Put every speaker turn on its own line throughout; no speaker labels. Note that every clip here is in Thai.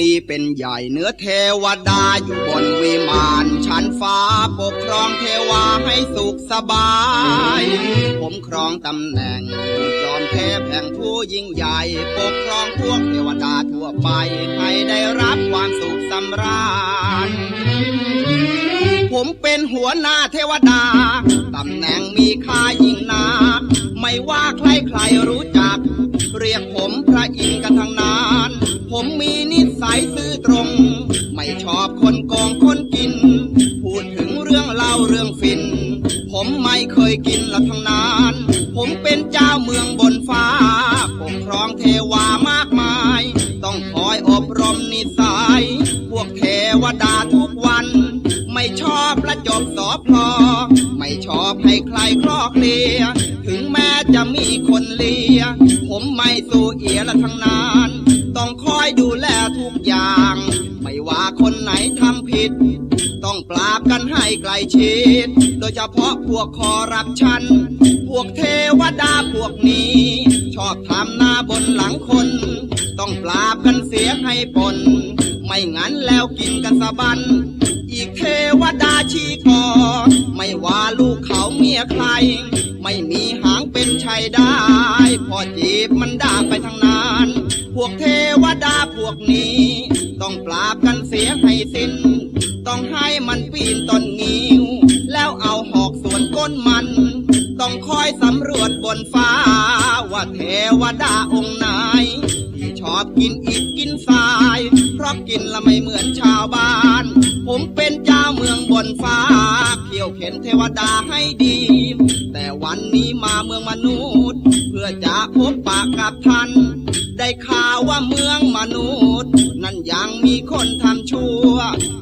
นี้เป็นใหญ่เนื้อเทวดาอยู่บนวิมานชั้นฟ้าปกครองเทวาให้สุขสบาย ผมครองตำแหน่งจอมเทพแห่งผู้ยิ่งใหญ่ปกครองพวกเทวดาทั่วไปให้ได้รับความสุขสำราญผมเป็นหัวหน้าเทวดา ตำแหน่งมีค่ายิ่งนักไม่ว่าใครใครรู้จัก นิสัยซื่อตรง ไม่ชอบคนโกงคนกิน พูดถึงเรื่องเล่าเรื่องฟิน ผมไม่เคยกินละทั้งนาน ผมเป็นเจ้าเมืองบนฟ้าปกครองเทวามากมาย ต้องคอยอบรมนิสัย พวกเทวดาทุกวัน ไม่ชอบละจบสอพลอ ไม่ชอบให้ใครคลอกเลีย ถึงแม้จะมีคนเลีย ผมไม่สู้เอียละทั้งนาน ต้องคอยดูแลทุกอย่าง ไม่ว่าคนไหนทำผิด ต้องปราบกันให้ไกลชิด โดยเฉพาะพวกคอรับชัน พวกเทวดาพวกนี้ ชอบทำหน้าบนหลังคน ต้องปราบกันเสียให้ปนไม่งั้นแล้วกินกันสะบัน อีกเทวดาชี้คอ ไม่ว่าลูกเขาเมียใคร ไม่มีหางเป็นชัยได้ พอจีบมันด่าไปทางนั้น พวกเทวดาพวกนี้ ต้องปราบกันเสียให้สิ้น ต้องให้มันปีนต้นงิ้ว แล้วเอาหอกส่วนก้นมัน ต้องคอยสำรวจบนฟ้า ว่าเทวดาองค์ไหนที่ชอบกินอิฐกินทราย เพราะกินละไม่เหมือนชาวบ้าน ผมเป็นเจ้าเมืองบนฟ้า เขี่ยวเข็นเทวดาให้ดี แต่วันนี้มาเมืองมนุษย์ เพื่อจะพบปะกับท่าน ได้ข่าวว่าเมืองมนุษย์ นั่นยังมีคนทำชั่ว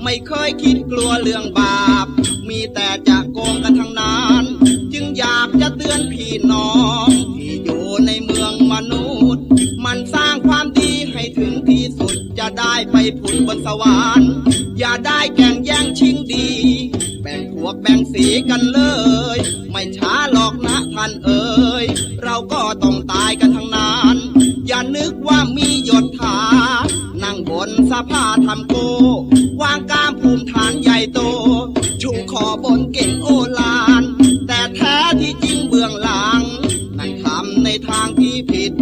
ไม่เคยคิดกลัวเรื่องบาป มีแต่จะโกงกันทั้งนั้นจึงอยากจะเตือนพี่น้องที่อยู่ในเมืองมนุษย์ มันสร้างความดีให้ถึงที่สุดจะได้ไปผุดบนสวรรค์อย่าได้แก่งแย่งชิงดี แบ่งพวกแบ่งสีกันเลย ไม่ช้าหรอกนะท่านเอ๋ยเราก็ต้อง อย่านึกว่ามีหยดถา นั่งบนสภาทำโก วางกามภูมิฐานใหญ่โต ชุกคอบนเก่งโอลาน แต่แท้ที่จริงเบื้องหลัง นั่นทำในทางที่ผิด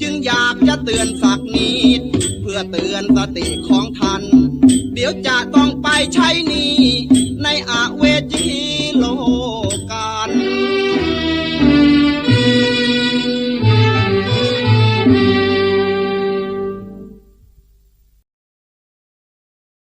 จึงอยากจะเตือนสักนิด เพื่อเตือนสติของท่าน เดี๋ยวจะต้องไปใช้นี้ในอาเวจีโล